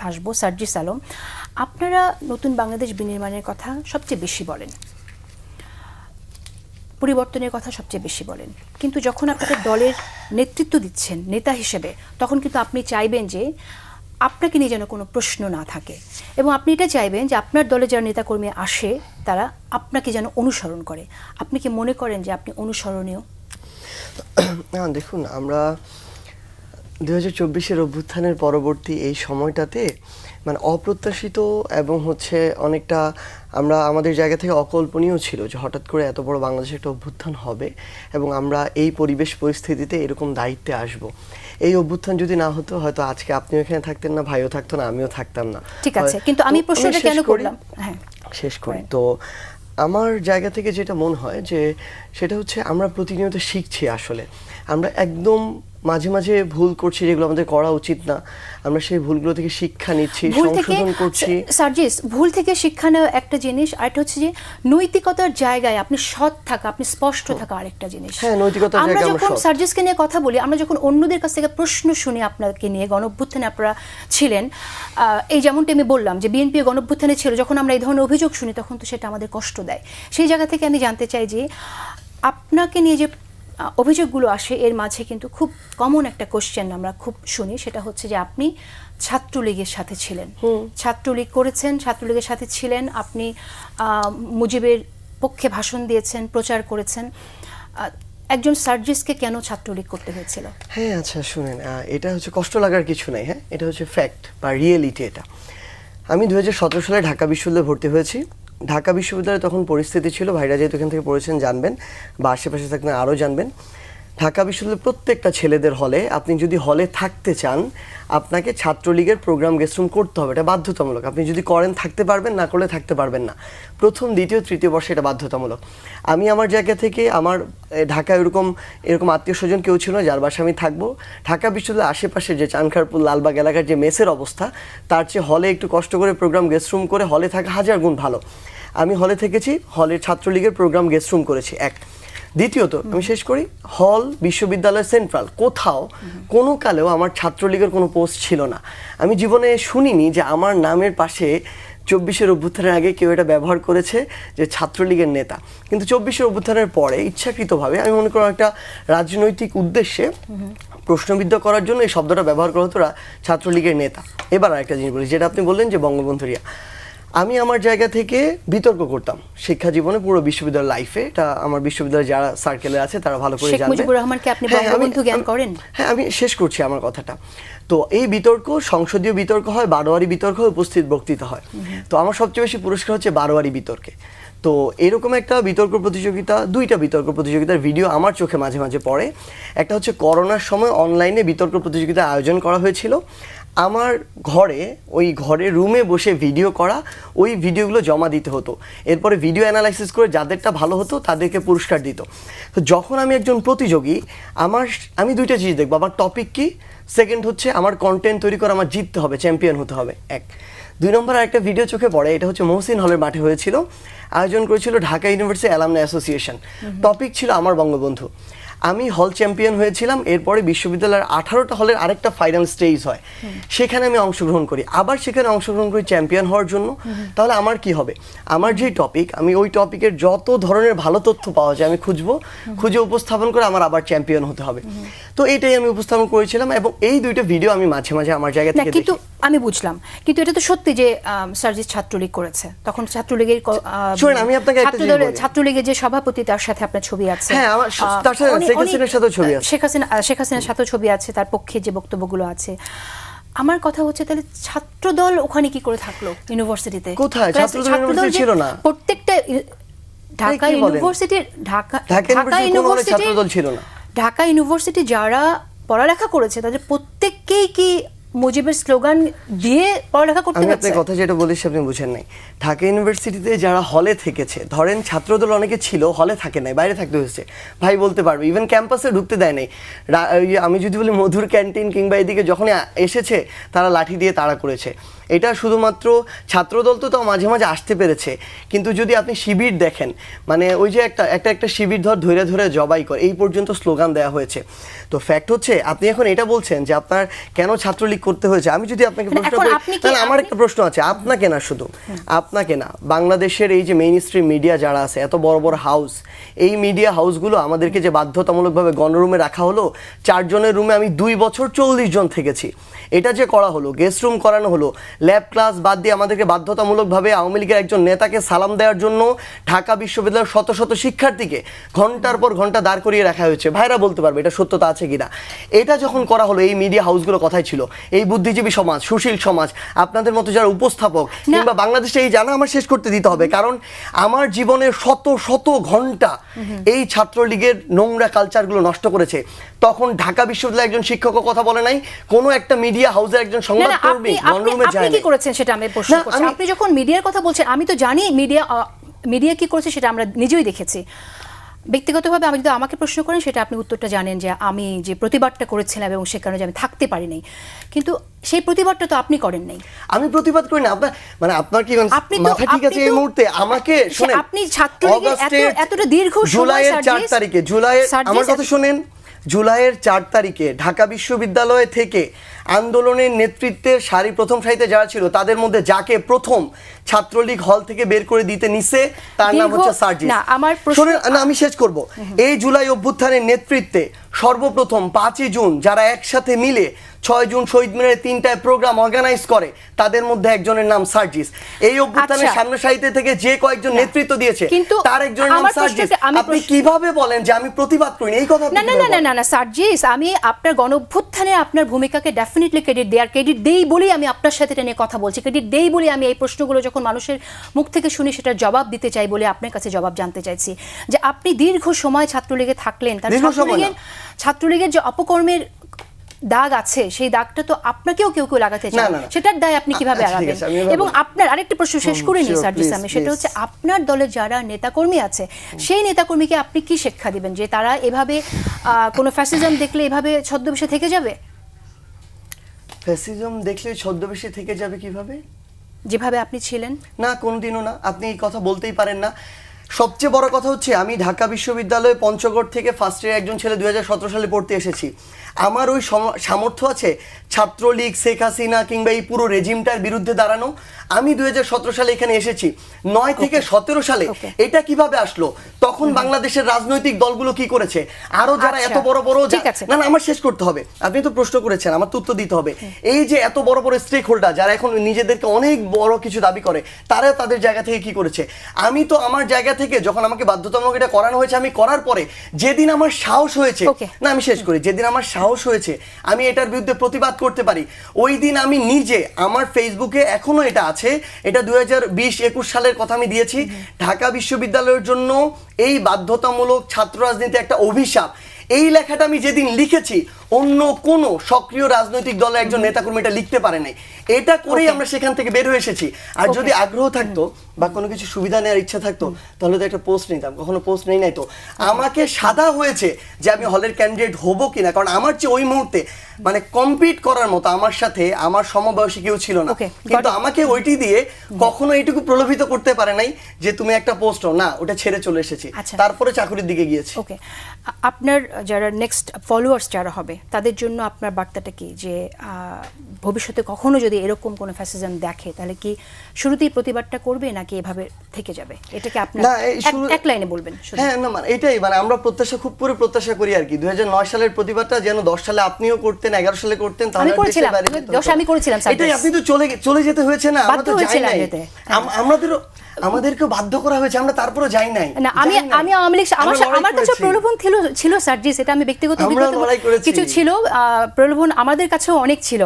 আসব, সার্জিস আলম। আপনারা নতুন বাংলাদেশ বিনির্মাণের কথা সবচেয়ে বেশি বলেন। পরিবর্তনের কথা সবচেয়ে বেশি বলেন। কিন্তু যখন আপনাদের দলের নেতৃত্ব দিচ্ছেন, নেতা হিসেবে, তখন কিন্তু আপনি চাইবেন যে আপনাকে নিয়ে যেন কোনো প্রশ্ন না থাকে। এবং আপনি এটা চাইবেন যে আপনার দলে যারা নেতাকর্মী আসে, তারা আপনাকে যেন অনুসরণ করে। আপনি কি মনে করেন যে আপনি অনুসরণীয়? দেখুন, আমরা দু হাজার চব্বিশের অভ্যুত্থানের পরবর্তী এই সময়টাতে মানে অপ্রত্যাশিত এবং হচ্ছে অনেকটা আমরা আমাদের জায়গা থেকে অকল্পনীয় ছিল যে হঠাৎ করে এত বড় বাংলাদেশে একটা অভ্যুত্থান হবে এবং আমরা এই পরিবেশ পরিস্থিতিতে এরকম দায়িত্বে আসব। এই অভ্যুত্থান যদি না হতো হয়তো আজকে আপনিও এখানে থাকতেন না ভাইও থাকতো না আমিও থাকতাম না। ঠিক আছে কিন্তু আমি প্রশ্নটা কেন করি। করলাম? হ্যাঁ শেষ করি। তো আমার জায়গা থেকে যেটা মনে হয় যে সেটা হচ্ছে আমরা প্রতিনিয়ত শিখছি আসলে। আমরা একদম মাঝে মাঝে ভুল করছি যেগুলো আমাদের করা উচিত না। আমরা সেই ভুলগুলো থেকে শিক্ষা নিচ্ছি সংশোধন করছি। সার্জিস ভুল থেকে শিক্ষা নেওয়া একটা জিনিস আরেকটা হচ্ছে যে নৈতিকতার জায়গায় আপনি সৎ থাকা আপনি স্পষ্ট থাকা আরেকটা জিনিস। হ্যাঁ, নৈতিকতার আমরা জায়গায় আমরা যখন সার্জিসকে নিয়ে কথা বলি আমরা যখন অন্যদের কাছ থেকে প্রশ্ন শুনি আপনাকে নিয়ে গণঅভ্যুত্থানে আপনারা ছিলেন আহ, এই যেমনটি আমি বললাম যে বিএনপি গণঅভ্যুত্থানে ছিল যখন আমরা এই ধরনের অভিযোগ শুনি তখন তো সেটা আমাদের কষ্ট দেয়। সেই জায়গা থেকে আমি জানতে চাই যে আপনাকে নিয়ে যে অভিযোগগুলো আসে এর মাঝে কিন্তু খুব কমন একটা কোশ্চেন আমরা খুব শুনি সেটা হচ্ছে যে আপনি ছাত্রলীগের সাথে ছিলেন। ছাত্রলীগ করেছেন ছাত্রলীগের সাথে ছিলেন আপনি মুজিবের পক্ষে ভাষণ দিয়েছেন প্রচার করেছেন। একজন সার্জিসকে কেন ছাত্রলীগ করতে হয়েছিল? হ্যাঁ আচ্ছা শুনেন এটা হচ্ছে কষ্ট লাগার কিছু নাই হ্যাঁ? এটা হচ্ছে ফ্যাক্ট বা রিয়েলিটি এটা। আমি দু হাজার সতেরো সালে ঢাকা বিশ্ববিদ্যালয়ে ভর্তি হয়েছি। ঢাকা বিশ্ববিদ্যালয়ে তখন পরিস্থিতি ছিল, ভাইরা যেহেতু এখান থেকে পড়েছেন জানবেন বা আশেপাশে থাকলে আরও জানবেন। ঢাকা বিশ্ববিদ্যালয়ের প্রত্যেকটা ছেলেদের হলে আপনি যদি হলে থাকতে চান, আপনাকে ছাত্রলীগের প্রোগ্রাম গেস্টরুম করতে হবে, এটা বাধ্যতামূলক। আপনি যদি করেন থাকতে পারবেন, না করলে থাকতে পারবেন না। প্রথম, দ্বিতীয়, তৃতীয় বর্ষে এটা বাধ্যতামূলক। আমি আমার জায়গা থেকে আমার ঢাকা এরকম এরকম আত্মীয় স্বজন কেউ ছিল না, যার বাসা আমি থাকব। ঢাকা বিশ্ববিদ্যালয়ের আশেপাশে যে চানখারপুর, লালবাগ এলাকার যে মেসের অবস্থা, তার চেয়ে হলে একটু কষ্ট করে প্রোগ্রাম গেস্টরুম করে হলে থাকা হাজার গুণ ভালো। আমি হলে থেকেছি হলের ছাত্রলীগের প্রোগ্রাম গেস্টরুম করেছি এক। দ্বিতীয়ত আমি শেষ করি হল বিশ্ববিদ্যালয় সেন্ট্রাল কোথাও কোনো কালেও আমার ছাত্রলীগের কোনো পোস্ট ছিল না। আমি জীবনে শুনিনি যে আমার নামের পাশে চব্বিশের অভ্যুত্থানের আগে কেউ এটা ব্যবহার করেছে যে ছাত্রলীগের নেতা। কিন্তু চব্বিশের অভ্যুত্থানের পরে ইচ্ছাকৃতভাবে আমি মনে করি একটা রাজনৈতিক উদ্দেশ্যে প্রশ্নবিদ্ধ করার জন্য এই শব্দটা ব্যবহার করা হতো ছাত্রলীগের নেতা। এবার আরেকটা জিনিস বলি যেটা আপনি বললেন যে বঙ্গবন্ধুরিয়া আমি আমার জায়গা থেকে বিতর্ক করতাম। শিক্ষা জীবনে পুরো বিশ্ববিদ্যালয় লাইফে এটা আমার বিশ্ববিদ্যালয়ে যারা সার্কেলে আছে তারা ভালো করে শেখ মুজিবুর রহমানকে আপনি হ্যাঁ, আমি- বঙ্গবন্ধু জ্ঞান করেন? হ্যাঁ আমি শেষ করছি আমার কথাটা। তো এই বিতর্ক সংসদীয় বিতর্ক হয় বারোয়ারি বিতর্ক হয় উপস্থিত বক্তৃতা হয়। তো আমার সবচেয়ে বেশি পুরস্কার হচ্ছে বারোয়ারি বিতর্কে। তো এরকম একটা বিতর্ক প্রতিযোগিতা দুইটা বিতর্ক প্রতিযোগিতার ভিডিও আমার চোখে মাঝে মাঝে পড়ে। একটা হচ্ছে করোনার সময় অনলাইনে বিতর্ক প্রতিযোগিতা আয়োজন করা হয়েছিল। আমার ঘরে ওই ঘরে রুমে বসে ভিডিও করা ওই ভিডিওগুলো জমা দিতে হতো। এরপরে ভিডিও অ্যানালাইসিস করে যাদেরটা ভালো হতো তাদেরকে পুরস্কার দিত। তো যখন আমি একজন প্রতিযোগী আমার আমি দুইটা জিনিস দেখব। আমার টপিক কি? সেকেন্ড হচ্ছে আমার কন্টেন্ট তৈরি করে আমার জিততে হবে চ্যাম্পিয়ন হতে হবে। এক। দুই নম্বর আরেকটা ভিডিও চোখে পড়ে এটা হচ্ছে মহসিন হলের মাঠে হয়েছিল। আয়োজন করেছিল Dhaka university alumni association topic ছিল আমার বঙ্গবন্ধু। আমি হল চ্যাম্পিয়ন হয়েছিলাম এরপরে বিশ্ববিদ্যালয়ের আঠারোটা হলের আরেকটা ফাইনাল স্টেজ হয়। সেখানে আমি অংশগ্রহণ করি। আবার সেখানে অংশগ্রহণ করি চ্যাম্পিয়ন হওয়ার জন্য। তাহলে আমার কি হবে? আমার যে টপিক আমি ওই টপিকের যত ধরনের ভালো তথ্য পাওয়া যায় আমি খুঁজবো। খুঁজে উপস্থাপন করে আমার আবার চ্যাম্পিয়ন হতে হবে। তো এটাই আমি উপস্থাপন করেছিলাম এবং এই দুইটা ভিডিও আমি মাঝে মাঝে আমার জায়গা থেকে কিন্তু আমি বুঝলাম। কিন্তু এটা তো সত্যি যে সার্জিস ছাত্রলীগ করেছে। তখন ছাত্রলীগের শোনেন, আমি আপনাকে। ছাত্রলীগের যে সভাপতি তার সাথে আপনার ছবি আছে। হ্যাঁ, আমার তার সাথে শেখ হাসিনার সাথেও ছবি আছে। শেখ হাসিনা শেখ হাসিনার সাথেও ছবি আছে তার পক্ষে যে বক্তব্যগুলো আছে আমার কথা হচ্ছে তাহলে ছাত্রদল ওখানে কি করে থাকল ইউনিভার্সিটিতে কোথায়? ছাত্রদল ইউনিভার্সিটি ছিল না। প্রত্যেকটা ঢাকা ইউনিভার্সিটির ঢাকা ঢাকা ইউনিভার্সিটির ছাত্রদল ছিল না। ঢাকা ইউনিভার্সিটি যারা পড়ালেখা করেছে তাদের প্রত্যেককেই কি মুজিবের স্লোগান দিয়ে পড়ালেখা করতে পারছে হচ্ছে আপনার কথা যেটা বলেছি আপনি বুঝেন নাই। ঢাকা ইউনিভার্সিটিতে যারা হলে থেকেছে ধরেন ছাত্রদল অনেকে ছিল হলে থাকে নাই বাইরে থাকতে হয়েছে। ভাই বলতে পারবে ইভেন ক্যাম্পাসে ঢুকতে দেয় নাই। রা- আমি যদি বলি মধুর ক্যান্টিন কিংবা এদিকে যখন এসেছে তারা লাঠি দিয়ে তাড়া করেছে। এটা শুধুমাত্র ছাত্রদল তো তাও মাঝে মাঝে আসতে পেরেছে। কিন্তু যদি আপনি শিবির দেখেন মানে ওই যে একটা একটা একটা শিবির ধর ধরে ধরে জবাই করে এই পর্যন্ত স্লোগান দেওয়া হয়েছে। তো ফ্যাক্ট হচ্ছে আপনি এখন এটা বলছেন যে আপনার কেন ছাত্রলীগ করতে হয়েছে? আমি যদি আপনাকে মানে প্রশ্ন করি তাহলে আমার একটা প্রশ্ন আছে আপনাকে না শুধু আপনাকে না বাংলাদেশের এই যে মেইন স্ট্রিম মিডিয়া যারা আছে এত বড় বড় হাউস এই মিডিয়া হাউসগুলো আমাদেরকে যে বাধ্যতামূলকভাবে গণরুমে রাখা হলো চারজনের রুমে আমি দুই বছর চল্লিশ জন থেকেছি। এটা যে করা হলো গেস্ট রুম করানো হলো ল্যাব ক্লাস বাদ দিয়ে আমাদেরকে বাধ্যতামূলকভাবে আওয়ামী লীগের একজন নেতাকে সালাম দেওয়ার জন্য ঢাকা বিশ্ববিদ্যালয়ের শত শত শিক্ষার্থীকে ঘণ্টার পর ঘণ্টা দাঁড় করিয়ে রাখা হয়েছে। ভাইরা বলতে পারবে এটা সত্যতা আছে কিনা। এটা যখন করা হলো এই মিডিয়া হাউসগুলো কথাই ছিল এই বুদ্ধিজীবী সমাজ সুশীল সমাজ আপনাদের মতো যারা উপস্থাপক কিংবা বাংলাদেশে এই জানা আমার শেষ করতে দিতে হবে কারণ আমার জীবনের শত শত ঘণ্টা এই ছাত্রলীগের নোংরা কালচারগুলো নষ্ট করেছে। তখন ঢাকা বিশ্ববিদ্যালয়ের একজন শিক্ষকও কথা বলে নাই কোনো একটা মিডিয়া হাউসের একজন না সংবাদ না কর্মী আপনি কি করেছেন সেটা আমি প্রশ্ন করছি। আপনি যখন মিডিয়ার কথা বলছেন আমি তো জানি মিডিয়া মিডিয়া কি করেছে সেটা আমরা নিজেই দেখেছি। ব্যক্তিগতভাবে আমি যদি আমাকে প্রশ্ন করেন সেটা আপনি উত্তরটা জানেন যে আমি যে প্রতিবাদটা করেছিলাম এবং সে কারণে যে আমি থাকতে পারিনি। কিন্তু সেই প্রতিবাদটা তো আপনি করেন নাই। আমি প্রতিবাদ করি না। আপনার মানে আপনার কি আপনি মাথা ঠিক আছে এই মুহূর্তে? আমাকে শুনেন। আপনি ছাত্র এত- এতটা দীর্ঘ জুলাইয়ের চার তারিখে জুলাইয়ের আমার কথা শুনেন। জুলাইয়ের চার তারিখে ঢাকা বিশ্ববিদ্যালয় থেকে আন্দোলনের নেতৃত্বে সারি প্রথম সারিতে যারা ছিল, তাদের মধ্যে যাকে প্রথম ছাত্রলীগ হল থেকে বের করে দিতে নিছে তার নাম হচ্ছে সার্জিস। না, আমার প্রশ্ন- না আমি শেষ করব। এই জুলাই অভ্যুত্থানের নেতৃত্বে সর্বপ্রথম পাঁচই জুন যারা একসাথে মিলে ছয় জুন শহীদ মিনারে তিনটায় প্রোগ্রাম অর্গানাইজ করে তাদের মধ্যে একজনের নাম সার্জিস। এই অভ্যুত্থানের আচ্ছা। সামনে সারিতে থেকে যে কয়েকজন নেতৃত্ব দিয়েছে কিন্তু তার একজনের নাম সার্জিস। আপনি কীভাবে বলেন যে আমি প্রতিবাদ করিনি? এই কথা না না না না না সার্জিস আমি আপনার গণঅভ্যুত্থানে আপনার ভূমিকাকে ডেফিনেটলি ক্রেডিট দেই আর ক্রেডিট দেই বলেই আমি আপনার সাথে এটা নিয়ে কথা বলছি। ক্রেডিট দেই বলে আমি এই প্রশ্নগুলো যখন মানুষের মুখ থেকে শুনি সেটার জবাব দিতে চাই বলে আপনার কাছে জবাব জানতে চাইছি যে আপনি দীর্ঘ সময় ছাত্রলীগে থাকলেন তার ছাত্রলীগের ছাত্রলীগের যে অপকর্মের দাগ আছে সেই দাগটা তো আপনাকেও কেউ কেউ লাগাতে চায়। সেটার দায় আপনি কীভাবে আচ্ছা, এড়াবেন এভাবে এবং আপনার আরেকটি প্রশ্ন শেষ করে নিই সার্জিস আমি সেটা হচ্ছে আপনার দলের যারা নেতাকর্মী আছে সেই নেতাকর্মীকে আপনি কি শিক্ষা দিবেন? যে তারা এভাবে কোনো ফ্যাসিজম দেখলে এভাবে ছদ্মবেশে থেকে যাবে? ফ্যাসিজম দেখলে ছদ্মবেশে থেকে যাবে কীভাবে? যেভাবে আপনি ছিলেন? না কোনোদিনও না। আপনি এই কথা বলতেই পারেন না। সবচেয়ে বড় কথা হচ্ছে আমি ঢাকা বিশ্ববিদ্যালয়ে পঞ্চগড় থেকে ফার্স্ট ইয়ার একজন ছেলে দুই সালে পড়তে এসেছি। আমার ওই সামর্থ্য আছে ছাত্রলীগ শেখ হাসিনা কিংবা এই পুরো রেজিমটার বিরুদ্ধে দাঁড়ানো। আমি দুই সালে এখানে এসেছি। নয় থেকে সতেরো সালে এটা কীভাবে আসলো? তখন বাংলাদেশের রাজনৈতিক দলগুলো কি করেছে? আরও যারা এত আচ্ছা, বড় বড় যা- না না আমার শেষ করতে হবে। আপনি তো প্রশ্ন করেছেন আমার তো উত্তর দিতে হবে। এই যে এত বড় বড় স্টেক হোল্ডার যারা এখন নিজেদেরকে অনেক বড় কিছু দাবি করে তারা তাদের জায়গা থেকে কি করেছে? আমি তো আমার জায়গা থেকে যখন আমাকে বাধ্যতামূলক এটা করানো হয়েছে আমি করার পরে যেদিন আমার সাহস হয়েছে না আমি শেষ করি যেদিন আমার সাহস হয়েছে আমি এটার বিরুদ্ধে প্রতিবাদ করতে পারি ওই দিন আমি নিজে আমার ফেসবুকে এখনও এটা আছে এটা দুই হাজার বিশ একুশ সালের কথা আমি দিয়েছি ঢাকা বিশ্ববিদ্যালয়ের জন্য এই বাধ্যতামূলক ছাত্র রাজনীতি একটা অভিশাপ। এই লেখাটা আমি যেদিন লিখেছি অন্য কোনো সক্রিয় রাজনৈতিক দলের একজন নেতাকর্মী এটা লিখতে পারে নাই। এটা করেই আমরা সেখান থেকে বের হয়ে এসেছি। আর যদি আগ্রহ থাকতো বা কোনো কিছু সুবিধা নেওয়ার ইচ্ছা থাকতো তাহলে তো একটা পোস্ট নিতাম। কখনো পোস্ট নেই নাই তো। আমাকে সাদা হয়েছে যে আমি হলের ক্যান্ডিডেট হব কিনা কারণ আমার চেয়ে ওই মুহূর্তে মানে কম্পিট করার মতো আমার সাথে আমার সমবয়সী কেউ ছিল না। কিন্তু আমাকে ওইটি দিয়ে কখনো এইটুকু প্রলোভিত করতে পারে নাই যে তুমি একটা পোস্ট না ওটা ছেড়ে চলে এসেছি। আচ্ছা। তারপরে চাকরির দিকে গিয়েছি। ওকে আপনার যারা নেক্সট ফলোয়ার্স যারা হবে তাদের জন্য আপনার বার্তাটা কি? যে ভবিষ্যতে কখনো যদি এরকম কোনো ফ্যাসিজম দেখে তাহলে কি শুরুতেই প্রতিবাদটা করবে নাকি এভাবে থেকে যাবে? এটাকে আপনার এক- লাইনে বলবেন হ্যাঁ না মানে এটাই মানে আমরা প্রত্যাশা খুব করে প্রত্যাশা করি আর কি। দুই হাজার নয় সালের প্রতিবাদটা যেন দশ সালে আপনিও করতেন এগারো সালে করতেন তাহলে আমি করেছিলাম, দেশের বাইরে যেতে হতো দশে না। আমি করেছিলাম, এটাই আপনি তো চলে চলে যেতে হয়েছে না আমরা তো যাই নাই। যেতে। আমাদেরও আমাদেরকে বাধ্য করা হয়েছে আমরা তারপরে যাই নাই। না আমি আমি আওয়ামী লীগ আমার আমার কাছে। প্রলোভন ছিল ছিল স্যার জি সেটা আমি ব্যক্তিগত কিছু ছিল আহ, প্রলোভন আমাদের কাছেও অনেক ছিল।